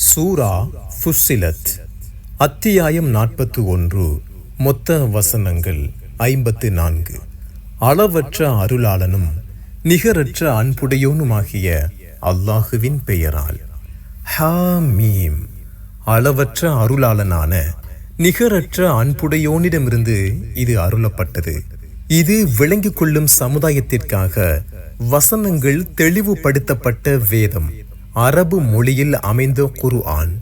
சூரா ஃபுஸ்ஸிலத் அத்தியாயம் நாற்பத்து ஒன்று மொத்த வசனங்கள் ஐம்பத்து நான்கு. அளவற்ற அருளாளனும் நிகரற்ற அன்புடையோனுமாகிய அல்லாஹுவின் பெயரால். ஹாமீம். அளவற்ற அருளாளனான நிகரற்ற அன்புடையோனிடமிருந்து இது அருளப்பட்டது. இது விளங்கிக் கொள்ளும் சமுதாயத்திற்காக வசனங்கள் தெளிவுபடுத்தப்பட்ட வேதம். அரபு மொழியில் அமைந்த குரு ஆன்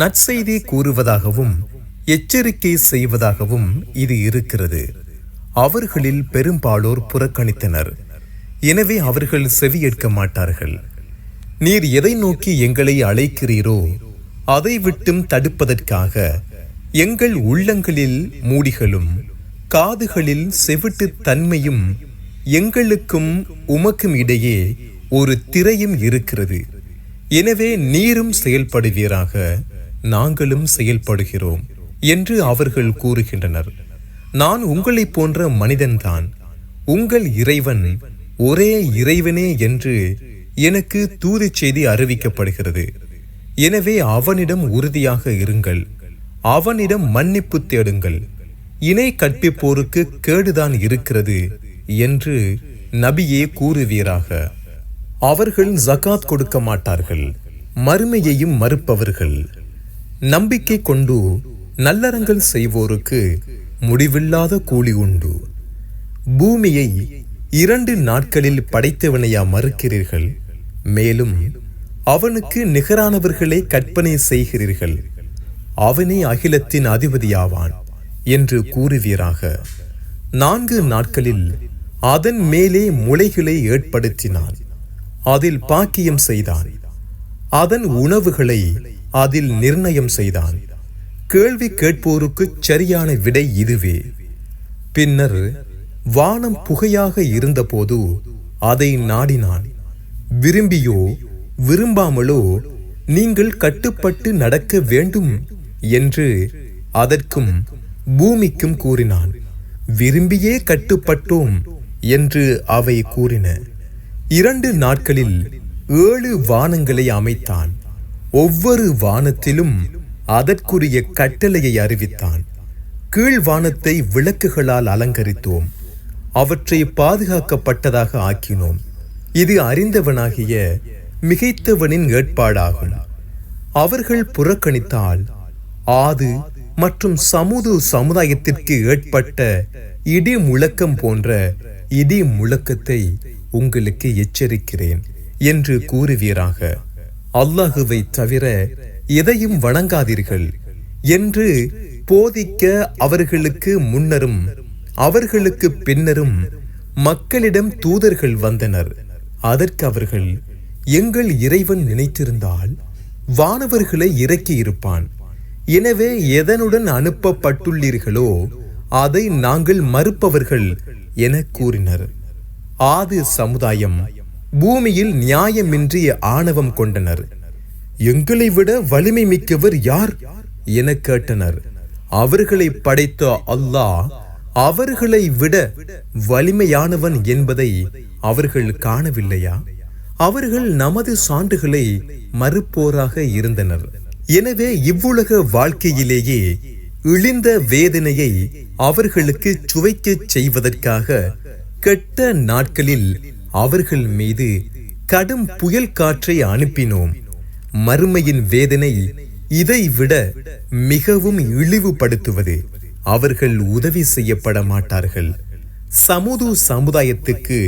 நற்செய்தி கூறுவதாகவும் எச்சரிக்கை செய்வதாகவும் இது இருக்கிறது. அவர்களில் பெரும்பாலோர் புறக்கணித்தனர். எனவே அவர்கள் செவியேற்க மாட்டார்கள். நீர் எதை நோக்கி எங்களை அழைக்கிறீரோ அதை விட்டும் தடுப்பதற்காக எங்கள் உள்ளங்களில் மூடிகளும் காதுகளில் செவிட்டு தன்மையும் எங்களுக்கும் உமக்கும் இடையே ஒரு திரையும் இருக்கிறது. எனவே நீரும் செயல்படுவீராக நாங்களும் செயல்படுகிறோம் என்று அவர்கள் கூறுகின்றனர். நான் உங்களைப் போன்ற மனிதன்தான். உங்கள் இறைவன் ஒரே இறைவனே என்று எனக்கு தூது செய்தி அறிவிக்கப்படுகிறது. எனவே அவனிடம் உறுதியாக இருங்கள். அவனிடம் மன்னிப்பு தேடுங்கள். இணை கற்பிப்போருக்கு கேடுதான் இருக்கிறது என்று நபியே கூறுவீராக. அவர்கள் ஜகாத் கொடுக்க மாட்டார்கள். மறுமையையும் மறுப்பவர்கள். நம்பிக்கை கொண்டு நல்லறங்கள் செய்வோருக்கு முடிவில்லாத கூலி உண்டு. பூமியை இரண்டு நாட்களில் படைத்தவனையா மறுக்கிறீர்கள். மேலும் அவனுக்கு நிகரானவர்களை கற்பனை செய்கிறீர்கள். அவனே அகிலத்தின் அதிபதியாவான் என்று கூறுவீராக. நான்கு நாட்களில் அதன் மேலே முளைகளை ஏற்படுத்தினான். அதில் பாக்கியம் செய்தான். அதன் உணவுகளை அதில் நிர்ணயம் செய்தான். கேள்வி கேட்போருக்கு சரியான விடை இதுவே. பின்னர் வானம் புகையாக இருந்தபோது அதை நாடினான். விரும்பியோ விரும்பாமலோ நீங்கள் கட்டுப்பட்டு நடக்க வேண்டும் என்று அதற்கும் பூமிக்கும் கூறினான். விரும்பியே கட்டுப்பட்டோம் என்று அவை கூறின. இரண்டு நாட்களில் ஏழு வானங்களை அமைத்தான். ஒவ்வொரு வானத்திலும் அதற்குரிய கட்டளையை அறிவித்தான். கீழ் வானத்தை விளக்குகளால் அலங்கரித்தோம். அவற்றை பாதுகாக்கப்பட்டதாக ஆக்கினோம். இது அறிந்தவனாகிய மிகைத்தவனின் ஏற்பாடாகும். அவர்கள் புறக்கணித்தால் ஆது மற்றும் சமுது சமுதாயத்திற்கு ஏற்பட்ட இடி முழக்கம் போன்ற இடி முழக்கத்தை உங்களுக்கு எச்சரிக்கிறேன் என்று கூறுவீராக. அல்லாஹுவை தவிர எதையும் வணங்காதீர்கள் என்று போதிக்க அவர்களுக்கு முன்னரும் அவர்களுக்கு பின்னரும் மக்களிடம் தூதர்கள் வந்தனர். அதற்கு அவர்கள் எங்கள் இறைவன் நினைத்திருந்தால் வானவர்களை இறக்கி இருப்பான் எனவே எதனுடன் அனுப்பப்பட்டுள்ளீர்களோ அதை நாங்கள் மறுப்பவர்கள் என கூறினர். ஆது சமுதாயம் பூமியில் நியாயமின்றி ஆணவம் கொண்டனர். எங்களை விட வலிமை மிக்கவர் யார்? என கேட்டனர். அவர்களை படைத்த அல்லாஹ் அவர்களை விட வலிமையானவன் என்பதை அவர்கள் காணவில்லையா? அவர்கள் நமது சான்றுகளை மறுப்போராக இருந்தனர். எனவே இவ்வுலக வாழ்க்கையிலேயே இழிந்த வேதனையை அவர்களுக்கு சுவைக்கச் செய்வதற்காக கெட்ட நாட்களில் அவர்கள் மீது கடும் புயல் காற்றை அனுப்பினோம். மறுமையின் வேதனை இதை விட மிகவும் இழிவுபடுத்துவது. அவர்கள் உதவி செய்யப்பட மாட்டார்கள். சமுது சமுதாயத்துக்கு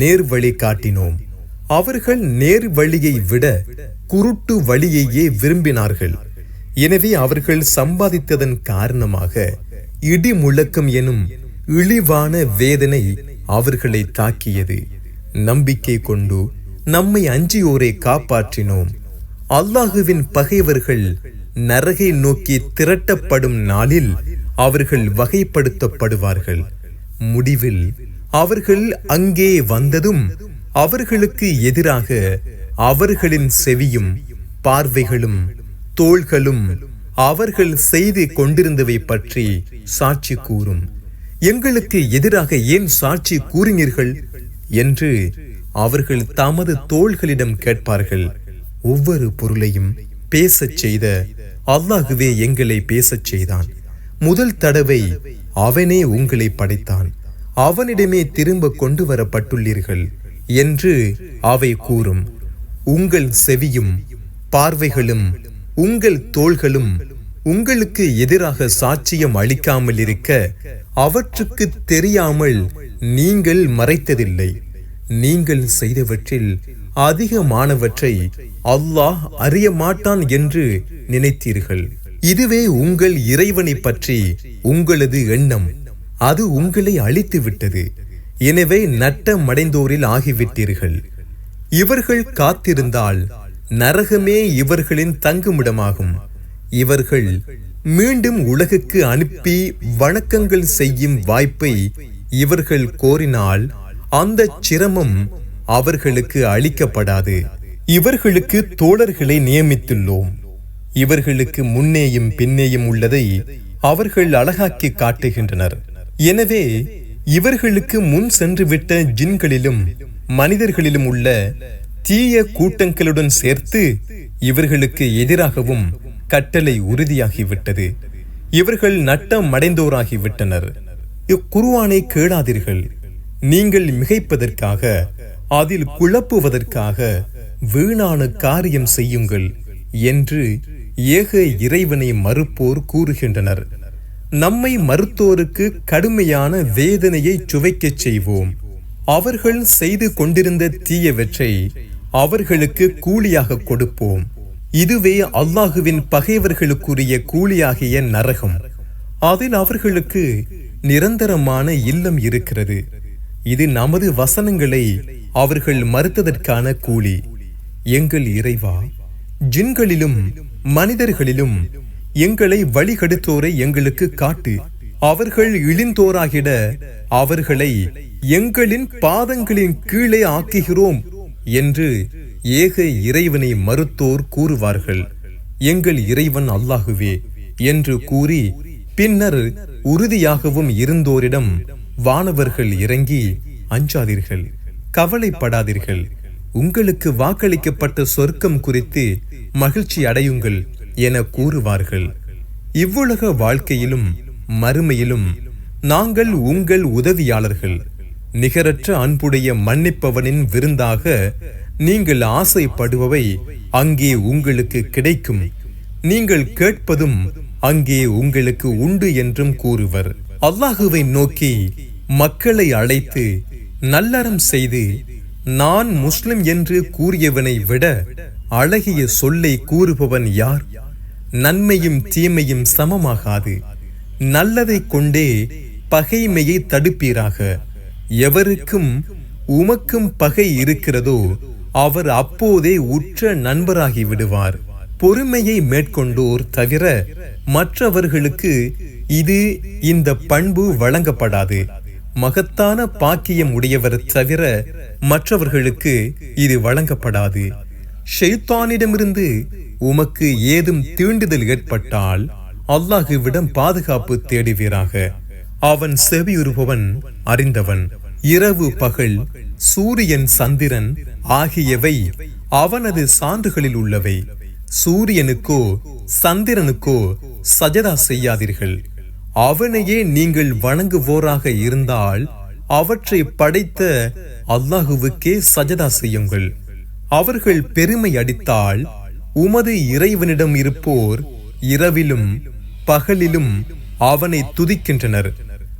நேர்வழி காட்டினோம். அவர்கள் நேர் வழியை விட குருட்டு வழியையே விரும்பினார்கள். எனவே அவர்கள் சம்பாதித்ததன் காரணமாக இடி முழக்கம் எனும் இழிவான வேதனை அவர்களை தாக்கியது. நம்பிக்கை கொண்டு நம்மை அஞ்சியோரை காப்பாற்றினோம். அல்லாஹுவின் பகைவர்கள் நரகை நோக்கி திரட்டப்படும் நாளில் அவர்கள் வகைப்படுத்தப்படுவார்கள். முடிவில் அவர்கள் அங்கே வந்ததும் அவர்களுக்கு எதிராக அவர்களின் செவியும் பார்வைகளும் தோள்களும் அவர்கள் செய்து கொண்டிருந்தவை பற்றி சாட்சி கூறும். எங்களுக்கு எதிராக ஏன் சாட்சி கூறினீர்கள்? என்று அவர்கள் தமது தோள்களிடம் கேட்பார்கள். ஒவ்வொரு பொருளையும் பேசச் செய்த அல்லாஹுவே எங்களை பேசச் செய்தான். முதல் தடவை அவனே உங்களை படைத்தான். அவனிடமே திரும்ப கொண்டு வரப்பட்டுள்ளீர்கள் என்று அவை கூறும். உங்கள் செவியும் பார்வைகளும் உங்கள் தோள்களும் உங்களுக்கு எதிராக சாட்சியம் அளிக்காமல் இருக்க அவற்றுக்கு தெரியாமல் நீங்கள் மறைத்ததில்லை. நீங்கள் செய்தவற்றில் அதிகமானவற்றை அல்லாஹ் அறிய மாட்டான் என்று நினைத்தீர்கள். இதுவே உங்கள் இறைவனை பற்றி உங்களது எண்ணம். அது உங்களை அழித்து விட்டது எனவே நட்டமடைந்தோரில் ஆகிவிட்டீர்கள். இவர்கள் காத்திருந்தால் நரகமே இவர்களின் தங்குமிடமாகும். இவர்கள் மீண்டும் உலகுக்கு அனுப்பி வணக்கங்கள் செய்யும் வாய்ப்பை இவர்கள் கோரினால் அந்த சிரமம் அவர்களுக்கு அளிக்கப்படாது. இவர்களுக்கு தோழர்களை நியமித்துள்ளோம். இவர்களுக்கு முன்னேயும் பின்னேயும் உள்ளதை அவர்கள் அழகாக்கி காட்டுகின்றனர். எனவே இவர்களுக்கு முன் சென்றுவிட்ட ஜின்களிலும் மனிதர்களிலும் உள்ள தீய கூட்டங்களுடன் சேர்த்து இவர்களுக்கு எதிராகவும் கட்டளை உறுதியாகிவிட்டது. இவர்கள் நட்டம் அடைந்தோராகிவிட்டனர் இக்குருவானை கேளாதீர்கள் நீங்கள் மிகைப்பதற்காக அதில் குழப்புவதற்காக வீணான காரியம் செய்யுங்கள் என்று ஏக இறைவனை மறுப்போர் கூறுகின்றனர். நம்மை மறுத்தோருக்கு கடுமையான வேதனையை சுவைக்கச் செய்வோம். அவர்கள் செய்து கொண்டிருந்த தீயவற்றை அவர்களுக்கு கூலியாக கொடுப்போம். இதுவே அல்லாஹுவின் பகைவர்களுக்குரிய கூலியாகிய நரகம். அதில் அவர்களுக்கு நிரந்தரமான இல்லம் இருக்கிறது. இது நமது வசனங்களை அவர்கள் மறுத்ததற்கான கூலி. எங்கள் இறைவா ஜின்களிலும் மனிதர்களிலும் எங்களை வழிகெடுத்தோரை எங்களுக்கு காட்டு. அவர்கள் இழிந்தோராகிட அவர்களை எங்களின் பாதங்களின் கீழே ஆக்குகிறோம் என்று ஏக இறைவனை மறுத்தோர் கூறுவார்கள். எங்கள் இறைவன் அல்லாகுவே என்று கூறி பின்னர் உறுதியாகவும் இருந்தோரிடம் வானவர்கள் இறங்கி அஞ்சாதீர்கள் கவலைப்படாதீர்கள் உங்களுக்கு வாக்களிக்கப்பட்ட சொர்க்கம் குறித்து மகிழ்ச்சி அடையுங்கள் என கூறுவார்கள். இவ்வுலக வாழ்க்கையிலும் மறுமையிலும் நாங்கள் உங்கள் உதவியாளர்கள். நிகரற்ற அன்புடைய மன்னிப்பவனின் விருந்தாக நீங்கள் ஆசைப்படுபவை அங்கே உங்களுக்கு கிடைக்கும். நீங்கள் கேட்பதும் அங்கே உங்களுக்கு உண்டு என்றும் கூறுவர். அல்லாஹுவை நோக்கி மக்களை அழைத்து நல்லறம் செய்து நான் முஸ்லிம் என்று கூறியவனை விட அழகிய சொல்லை கூறுபவன் யார்? நன்மையும் தீமையும் சமமாகாது. நல்லதை கொண்டே பகைமையை தடுப்பீராக. எவருக்கும் உமக்கும் பகை இருக்கிறதோ அவர் அப்போதே உற்ற நண்பராகி விடுவார். பொறுமையை மேற்கொண்டோர் தவிர மற்றவர்களுக்கு இது இந்த பண்பு வழங்கப்படாது. மகத்தான பாக்கியம் உடையவர் தவிர மற்றவர்களுக்கு இது வழங்கப்படாது. ஷெய்தானிடமிருந்து உமக்கு ஏதும் தீண்டுதல் ஏற்பட்டால் அல்லாஹுவிடம் பாதுகாப்பு தேடுவீராக. அவன் செவியுறுபவன் அறிந்தவன். இரவு பகல் சூரியன் சந்திரன் ஆகியவை அவனது சான்றுகளில் உள்ளவை. சூரியனுக்கோ சந்திரனுக்கோ சஜதா செய்யாதீர்கள். அவனையே நீங்கள் வணங்குவோராக இருந்தால் அவற்றை படைத்த அல்லாஹுவுக்கே சஜதா செய்யுங்கள். அவர்கள் பெருமை அடித்தால் உமது இறைவனிடம் இருப்போர் இரவிலும் பகலிலும் அவனை துதிக்கின்றனர்.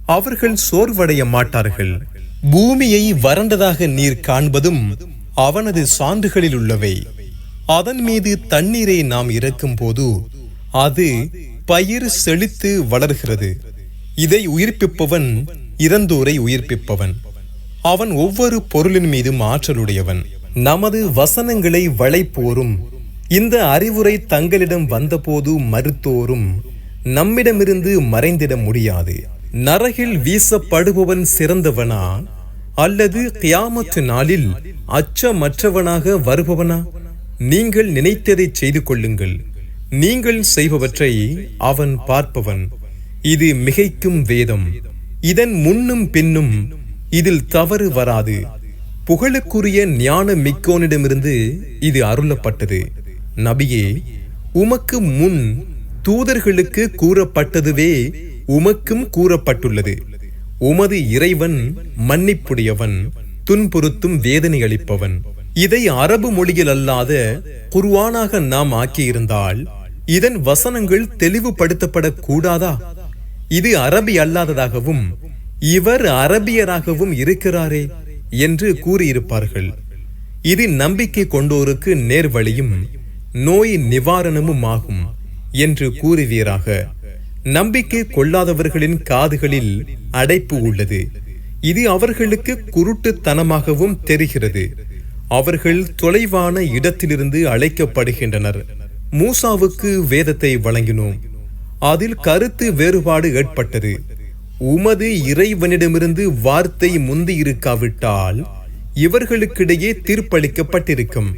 அவர்கள் சோர்வடைய மாட்டார்கள். பூமியை வறண்டதாக நீர் காண்பதும் அவனது சான்றுகளில் உள்ளவை அதன் மீது தண்ணீரை நாம் இறக்கும் போது அது பயிர் செழித்து வளர்கிறது. இதை உயிர்ப்பிப்பவன் இறந்தோரை உயிர்ப்பிப்பவன். அவன் ஒவ்வொரு பொருளின் மீதும் ஆற்றலுடையவன். நமது வசனங்களை வளைப்போரும். இந்த அறிவுரை தங்களிடம் வந்தபோது மறுத்தோரும். நம்மிடமிருந்து மறைந்திட முடியாது. நரகில் வீசப்படுபவன் சிறந்தவனா? அல்லது கியாமத்து நாளில் அச்சமற்றவனாக வருபவனா? நீங்கள் நினைத்ததை செய்து கொள்ளுங்கள். நீங்கள் செய்பவற்றை அவன் பார்ப்பவன். இது மிகைக்கும் வேதம். இதன் முன்னும் பின்னும் இதில் தவறு வராது. புகழுக்குரிய ஞான மிக்கோனிடமிருந்து இது அருளப்பட்டது. நபியே உமக்கு முன் தூதர்களுக்கு கூறப்பட்டதுவே உமக்கும் கூறப்பட்டுள்ளது. உமது இறைவன் மன்னிப்புடையவன் துன்புறுத்தும் வேதனை அளிப்பவன் இதை அரபு மொழியில் அல்லாத குர்வானாக நாம் ஆக்கியிருந்தால் இதன் வசனங்கள் தெளிவுபடுத்தப்படக் கூடாதா இது அரபி அல்லாததாகவும் இவர் அரபியராகவும் இருக்கிறாரே என்று கூறியிருப்பார்கள். இது நம்பிக்கை கொண்டோருக்கு நேர்வழியும் நோய் நிவாரணமும் ஆகும் என்று கூறுவீராக. நம்பிக்கை கொள்ளாதவர்களின் காதுகளில் அடைப்பு உள்ளது. இது அவர்களுக்கு குருட்டுத்தனமாகவும் தெரிகிறது. அவர்கள் தொலைவான இடத்திலிருந்து அழைக்கப்படுகின்றனர். மூசாவுக்கு வேதத்தை வழங்கினோம். அதில் கருத்து வேறுபாடு ஏற்பட்டது. உமது இறைவனிடமிருந்து வார்த்தை முந்தி இருக்காவிட்டால் இவர்களுக்கிடையே தீர்ப்பளிக்கப்பட்டிருக்கும்.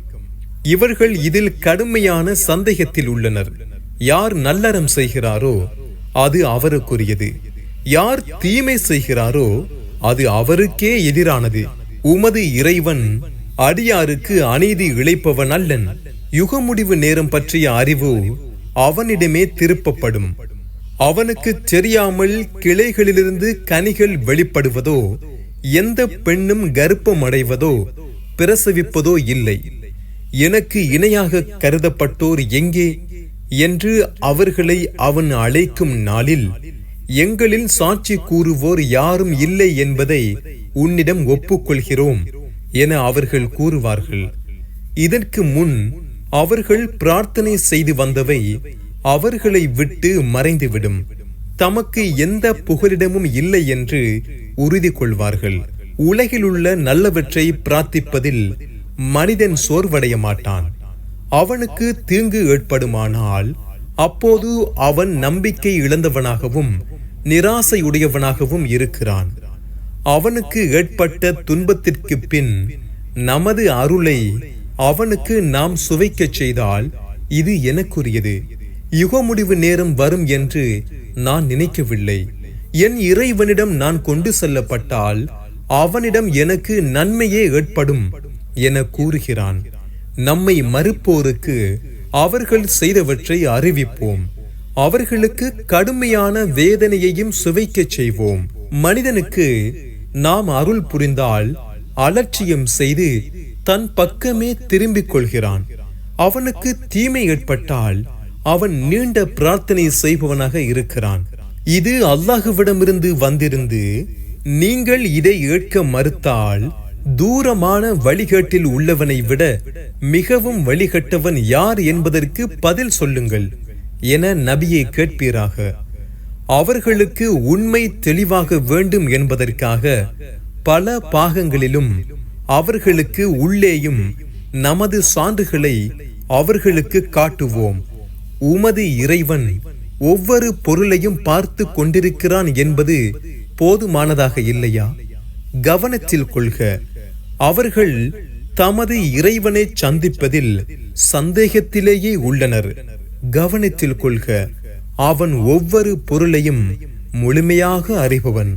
இவர்கள் இதில் கடுமையான சந்தேகத்தில் உள்ளனர். யார் நல்லறம் செய்கிறாரோ அது அவருக்குரியது. யார் தீமை செய்கிறாரோ அது அவருக்கே எதிரானது. உமது இறைவன் அடியாருக்கு அநீதி இழைப்பவன் அல்லன். யுகமுடிவு நேரம் பற்றிய அறிவு அவனிடமே திருப்பப்படும். அவனுக்கு தெரியாமல் கிளைகளிலிருந்து கனிகள் வெளிப்படுவதோ எந்த பெண்ணும் கர்ப்பம் அடைவதோ பிரசவிப்பதோ இல்லை. எனக்கு இணையாக கருதப்பட்டோர் எங்கே? என்று அவர்களை அவன் அழைக்கும் நாளில் எங்களில் சாட்சி கூறுவோர் யாரும் இல்லை என்பதை உன்னிடம் ஒப்புக்கொள்கிறோம் என அவர்கள் கூறுவார்கள். இதற்கு முன் அவர்கள் பிரார்த்தனை செய்து வந்தவை அவர்களை விட்டு மறைந்துவிடும். தமக்கு எந்த புகலிடமும் இல்லை என்று உறுதி கொள்வார்கள். உலகிலுள்ள நல்லவற்றை பிரார்த்திப்பதில் மனிதன் சோர்வடைய மாட்டான் அவனுக்கு தீங்கு ஏற்படுமானால் அப்போது அவன் நம்பிக்கை இழந்தவனாகவும் நிராசையுடையவனாகவும் இருக்கிறான். அவனுக்கு ஏற்பட்ட துன்பத்திற்கு பின் நமது அருளை அவனுக்கு நாம் சுவைக்கச் செய்தால் இது எனக்குரியது. யுக முடிவு நேரம் வரும் என்று நான் நினைக்கவில்லை. என் இறைவனிடம் நான் கொண்டு செல்லப்பட்டால் அவனிடம் எனக்கு நன்மையே ஏற்படும் என கூறுகிறான். நம்மை மறுப்போருக்கு அவர்கள் செய்தவற்றை அறிவிப்போம். அவர்களுக்கு கடுமையான வேதனையையும் சுவைக்கச் செய்வோம். மனிதனுக்கு நாம் அருள் புரிந்தால் அலட்சியம் செய்து தன் பக்கமே திரும்பிக் கொள்கிறான். அவனுக்கு தீமை ஏற்பட்டால் அவன் நீண்ட பிரார்த்தனை செய்பவனாக இருக்கிறான். இது அல்லாஹுவிடமிருந்து வந்திருந்து நீங்கள் இதை ஏற்க மறுத்தால் தூரமான வழிகேட்டில் உள்ளவனை விட மிகவும் வழிகட்டவன் யார் என்பதற்கு பதில் சொல்லுங்கள் என நபியை கேட்பீராக. அவர்களுக்கு உண்மை தெளிவாக வேண்டும் என்பதற்காக பல பாகங்களிலும் அவர்களுக்கு உள்ளேயும் நமது சான்றுகளை அவர்களுக்கு காட்டுவோம். உமது இறைவன் ஒவ்வொரு பொருளையும் பார்த்து கொண்டிருக்கிறான் என்பது போதுமானதாக இல்லையா? கவனத்தில் கொள்க. அவர்கள் தமது இறைவனை சந்திப்பதில் சந்தேகத்திலேயே உள்ளனர். கவனத்தில் கொள்க அவன் ஒவ்வொரு பொருளையும் முழுமையாக அறிபவன்.